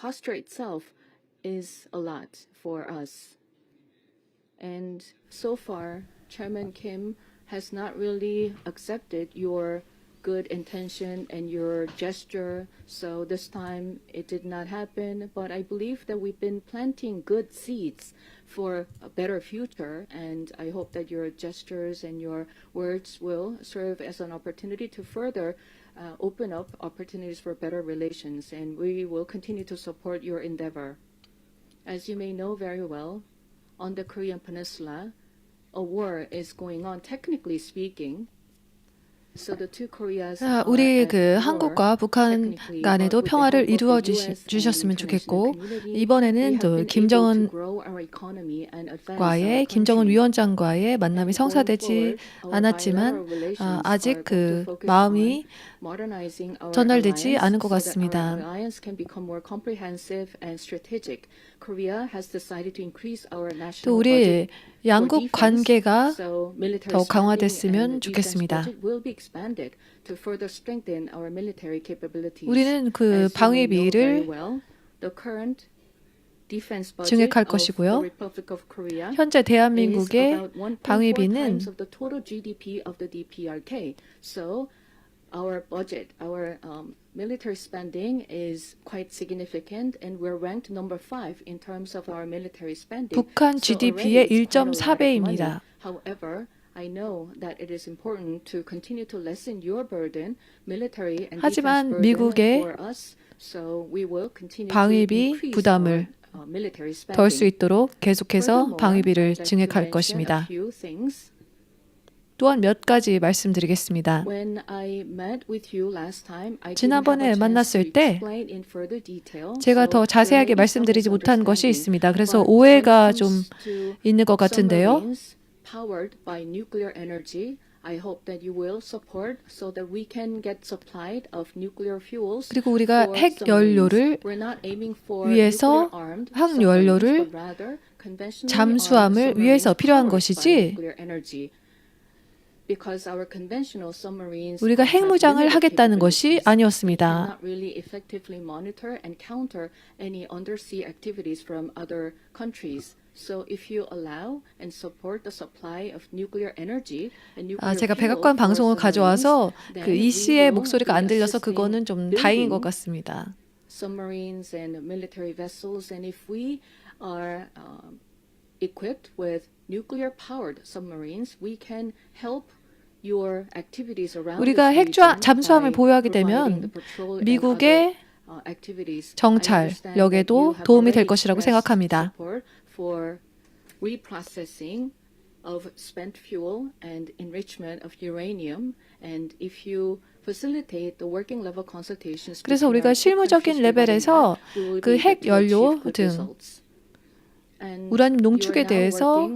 posture itself is a lot for us. And so far, Chairman Kim has not really accepted your good intention and your gesture. So this time it did not happen. But I believe that we've been planting good seeds for a better future. And I hope that your gestures and your words will serve as an opportunity to further uh, open up opportunities for better relations. And we will continue to support your endeavor. As you may know very well, on the Korean Peninsula, a war is going on, technically speaking. 우리 그 한국과 북한 간에도 평화를 이루어 주셨으면 좋겠고 이번에는 또 to 김정은 과의. 위원장과의 만남이 성사되지 않았지만 아, 아직 그 마음이 전달되지 않은 것 같습니다. 또 우리 양국 관계가 더 강화됐으면 좋겠습니다. 우리는 그 방위비를 증액할 것이고요. 현재 대한민국의 about 1.4 방위비는 um, military spending is quite significant, and we're ranked number five in terms of our military spending. 북한 GDP의 already it's quite a lot of 1.4배입니다. money. However, I know that it is important to continue to lessen your burden, military and 하지만 미국의 for us. So we will continue to 방위비 부담을 uh. 덜수 있도록 계속해서 방위비를 증액할 것입니다. 또한 몇 가지 말씀드리겠습니다. 지난번에 만났을 때. 제가 더 자세하게 말씀드리지 못한 것이. 있습니다. 그래서 오해가 좀 있는 것 같은데요. 그리고 우리가 핵. 연료를 위해서 핵 연료를 잠수함을 위해서 필요한 것이지 nuclear energy. Because our conventional submarines 우리가 핵무장을 하겠다는 것이. 아니었습니다. cannot really effectively monitor and counter any undersea activities from other countries. So if you allow and support the supply of nuclear energy and nuclear 아, 제가 백악관 방송을 가져와서 그 이 씨의 목소리가 안 들려서 그거는 좀 다행인 것 같습니다. submarines and military vessels, and if we are um, equipped with nuclear-powered submarines, we can help your activities around 우리가 핵 잠수함을 보유하게 되면 미국의 other, uh, activities. I 정찰, understand that 역에도 you have 도움이 될 것이라고 생각합니다. support for reprocessing of spent fuel and enrichment of uranium, and if you facilitate the working level consultations 그래서 우리가 실무적인 레벨에서 그 핵 연료 등 우라늄 농축에 대해서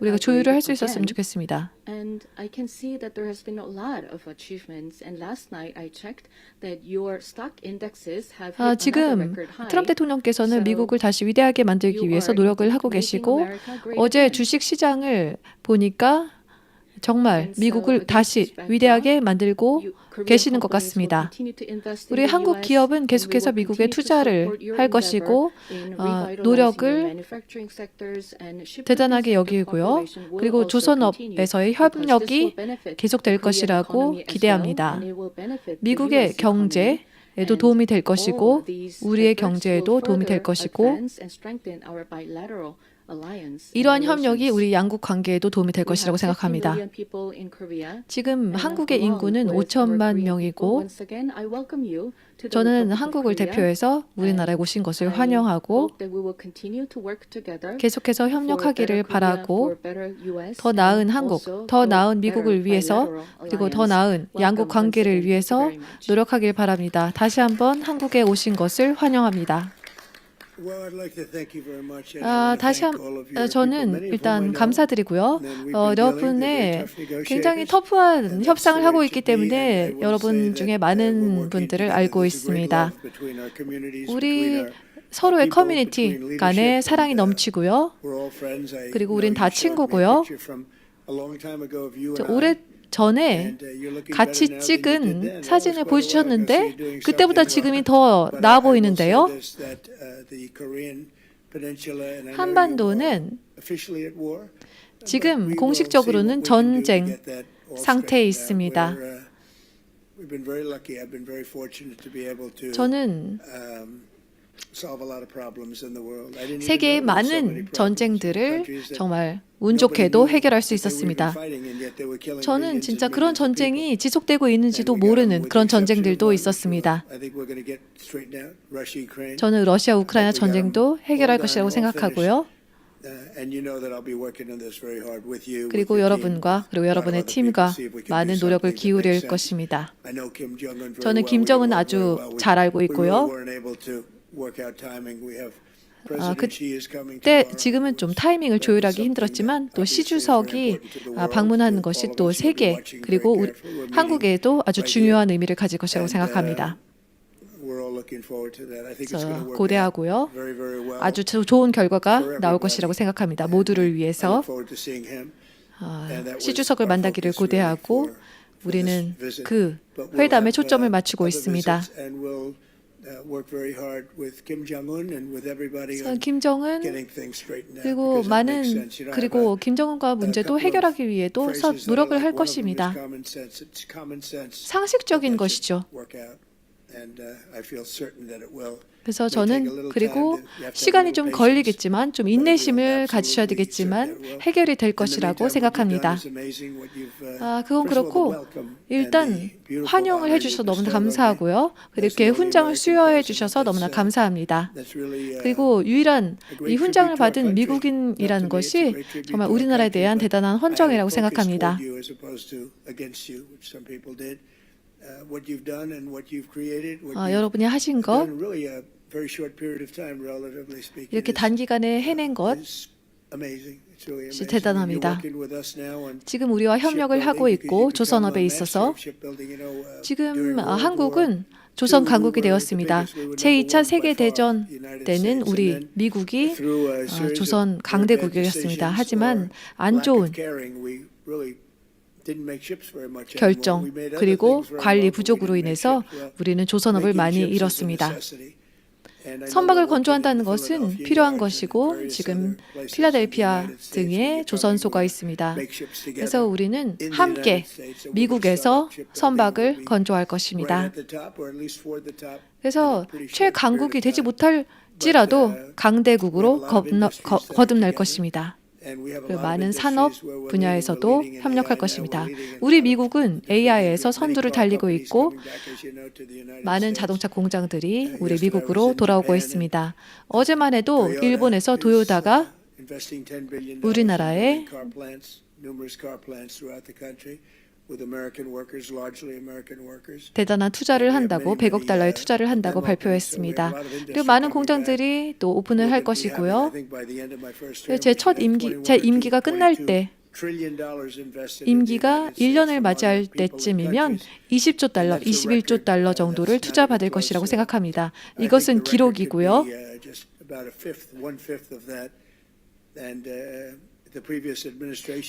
우리가 조율을 할 수 있었으면. 좋겠습니다. And I can see that there has been a lot of achievements. And last night I checked that your stock indexes have 아, hit 지금 record high. 트럼프 대통령께서는 미국을 다시 위대하게 만들기 위해서 노력을 하고 계시고 어제. 주식 시장을 보니까 정말 미국을 다시 위대하게 만들고 계시는 것 같습니다. 우리 한국 기업은 계속해서 미국에 투자를 할 것이고 어, 노력을 대단하게 여기고요. 그리고 조선업에서의 협력이 계속될 것이라고 기대합니다. 미국의. 경제 에도 And 도움이 될 것이고 우리의 경제에도 도움이 될 것이고 이러한 협력이. 우리 양국 관계에도 도움이 될 것이라고 have 50 생각합니다. 지금 한국의 인구는 with our 5천만 Korean people, 명이고 저는 한국을. 대표해서 우리나라에 오신 것을 환영하고 계속해서 협력하기를 바라고 더 나은 한국, 더 나은 미국을 위해서 그리고 더. 나은 양국 관계를 위해서. 노력하길 바랍니다. 다시 한번 한국에 오신 것을 환영합니다. 아, 다시 한 어, people, 저는 일단. 감사드리고요. 어, 여러분의. 굉장히 터프한 협상을 하고 있기 때문에 여러분 중에 uh, 많은 분들을. 알고 있습니다. 우리 서로의 커뮤니티 간에 사랑이 uh, 넘치고요. 그리고 우린 다 친구고요. 오래 전에 uh, 같이 찍은 사진을 보여주셨는데 그때보다 지금이. 더 나아 보이는데요. uh, 한반도는 지금 공식적으로는 전쟁 상태에. 있습니다. Uh, 저는 um, 세계의 많은 전쟁들을 정말 운 좋게도 해결할 수 있었습니다. 저는 진짜 그런. 전쟁이 지속되고 있는지도 모르는 그런 전쟁들도 있었습니다. 저는 러시아 우크라이나 전쟁도 해결할 것이라고 생각하고요. Uh, 그리고 여러분과 그리고 여러분의 팀과 많은 노력을 기울일. 것입니다. 저는 김정은 아주 잘 알고 있고요. 아, 그때. 지금은 좀 타이밍을 조율하기 힘들었지만 또 시 주석이 아, 방문하는 것이 또 세계 그리고 우리, 한국에도 아주 중요한 의미를 가질 것이라고 생각합니다. 고대하고요. 아주 조- 좋은 결과가 나올. 것이라고 생각합니다. 모두를 위해서 look forward to seeing him. 아, And that was 시 주석을 our 만나기를 고대하고 우리는. 그 회담에 초점을 uh, 맞추고 있습니다. Uh, 김정은 그리고 많은 그리고 김정은과 문제도 해결하기 that I 노력을 할 것입니다. 상식적인 것이죠. Uh. 그래서 저는 그리고 시간이 좀 걸리겠지만 좀 인내심을 가지셔야 되겠지만. 해결이 될 것이라고 생각합니다. uh, 아, 그건 그렇고 일단 환영을 해주셔서 너무나. 감사하고요. Only 훈장을 수여해 주셔서 너무나 uh, 감사합니다. uh, 그리고 유일한 이 훈장을 받은. 미국인이라는 것이 정말 우리나라에 대한 대단한 헌정이라고 생각합니다. Uh, 아, 여러분이 하신 것. 이렇게 단기간에 해낸 것 대단합니다. 지금 우리와 협력을 하고 있고 조선업에 있어서 uh, 지금 아, 한국은 조선 강국이 되었습니다. biggest. We were number 제2차 one 세계 by far, 대전 the United 때는 우리 미국이 아, 조선 강대국이었습니다. 하지만 안 좋은 결정 그리고 관리 부족으로 인해서. 우리는 조선업을 많이 잃었습니다. 선박을 건조한다는 것은 필요한 것이고 지금 필라델피아 등의 조선소가 있습니다. 그래서 우리는 함께 미국에서. 선박을 건조할 것입니다. 그래서 최강국이 되지. 못할지라도 uh, 강대국으로 거, 거듭날. 것입니다. 그 많은 산업 분야에서도 협력할 것입니다. 우리 미국은 AI에서 선두를 달리고 있고 많은. 자동차 공장들이 Uh, 우리 미국으로 돌아오고 있습니다. 어제만 해도 일본에서 도요다가 uh, investing $10 billion 우리나라에 대단한 투자를 한다고 100억 달러의 투자를 한다고 발표했습니다. 그리고 많은 공장들이 또 오픈을 할 것이고요. 제 첫 임기, 제 임기가 끝날 때 임기가 1년을 맞이할 때쯤이면 20조 달러, 21조 달러 정도를 투자받을 것이라고 생각합니다. 이것은 기록이고요.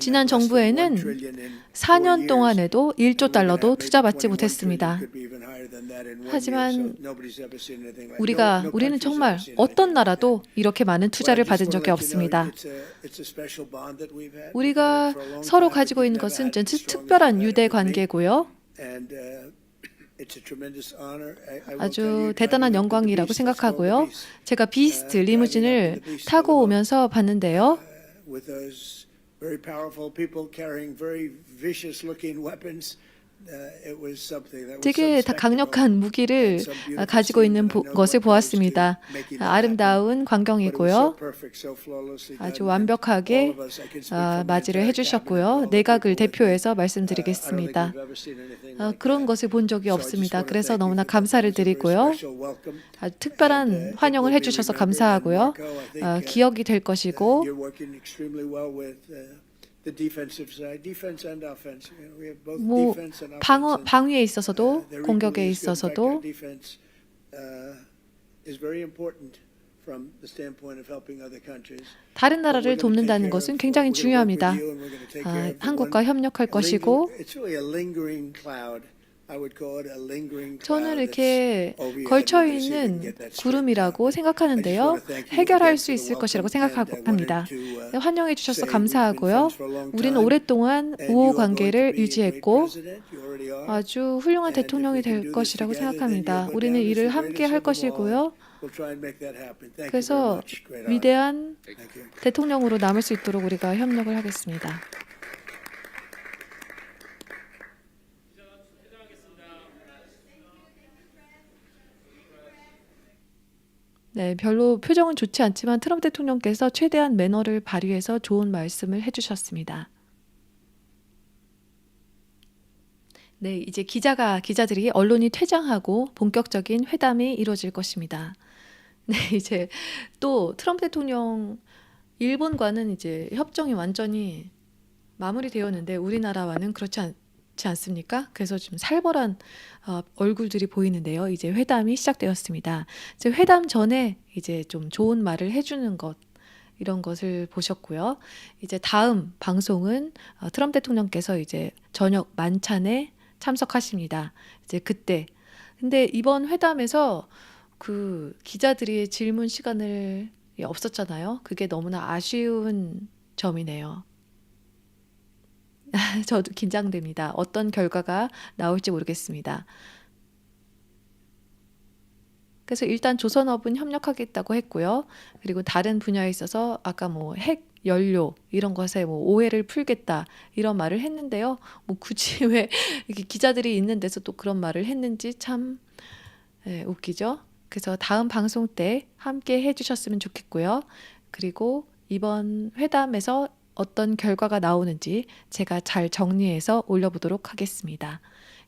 지난 정부에는 4년 동안에도 1조 달러도 투자받지 못했습니다. 하지만 우리가 우리는 정말 어떤 나라도 이렇게 많은 투자를 받은 적이 없습니다. 우리가 서로 가지고 있는 것은 특별한 유대 관계고요. 아주 대단한 영광이라고 생각하고요. 제가 비스트 리무진을 타고 오면서 봤는데요. With those very powerful people carrying very vicious looking weapons. Uh, 되게. 강력한 무기를 아, 가지고 있는 것을 보았습니다. 아, 아름다운 광경이고요. 아주. 완벽하게 아, 맞이를 해주셨고요. 내각을. 대표해서 Uh, 말씀드리겠습니다. 아, 그런. 것을 본 적이 없습니다. 그래서 너무나. 감사를 드리고요. 특별한 환영을 해주셔서 감사하고요. 아, 기억이 될 것이고 You're working extremely well with uh, the defensive side, defense and offense. You know, we have both 뭐 defense and offense. 방어 방위에 uh, 있어서도 공격에 있어서도 our defense uh, is very important from the standpoint of helping other countries. 다른 나라를 돕는다는 것은 굉장히 중요합니다. 아, 한국과 협력할 것이고 저는 이렇게 걸쳐 있는 구름이라고 생각하는데요. 해결할 수 있을 것이라고 생각합니다. 네, 환영해 주셔서 감사하고요. 우리는 오랫동안 우호 관계를 유지했고 아주 훌륭한 대통령이 될 것이라고 생각합니다. 우리는 일을 함께 할 것이고요. 그래서 위대한 대통령으로 남을 수 있도록 우리가 협력을 하겠습니다. 네, 별로 표정은 좋지 않지만 트럼프 대통령께서 최대한 매너를 발휘해서 좋은 말씀을 해주셨습니다. 네, 이제 기자가 기자들이 언론이 퇴장하고 본격적인 회담이 이루어질 것입니다. 네, 이제 또 트럼프 대통령 일본과는 이제 협정이 완전히 마무리되었는데 우리나라와는 그렇지 않 지 않습니까? 그래서 지금 살벌한 어, 얼굴들이 보이는데요. 이제 회담이 시작되었습니다. 이제 회담 전에 이제 좀 좋은 말을 해주는 것 이런 것을 보셨고요. 이제 다음 방송은 어, 트럼프 대통령께서 이제 저녁 만찬에 참석하십니다. 이제 그때 근데 이번 회담에서 그 기자들이 질문 시간을 없었잖아요. 그게 너무나 아쉬운 점이네요. 저도 긴장됩니다. 어떤 결과가 나올지 모르겠습니다. 그래서 일단 조선업은 협력하겠다고 했고요. 그리고 다른 분야에 있어서 아까 뭐 핵 연료 이런 것에 뭐 오해를 풀겠다 이런 말을 했는데요. 뭐 굳이 왜 이렇게 기자들이 있는 데서 또 그런 말을 했는지 참 예, 웃기죠. 그래서 다음 방송 때 함께 해주셨으면 좋겠고요. 그리고 이번 회담에서 어떤 결과가 나오는지 제가 잘 정리해서 올려보도록 하겠습니다.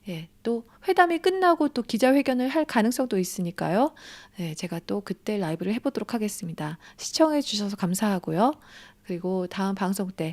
예, 또 회담이 끝나고 또 기자회견을 할 가능성도 있으니까요. 예, 제가 또 그때 라이브를 해보도록 하겠습니다. 시청해 주셔서 감사하고요. 그리고 다음 방송 때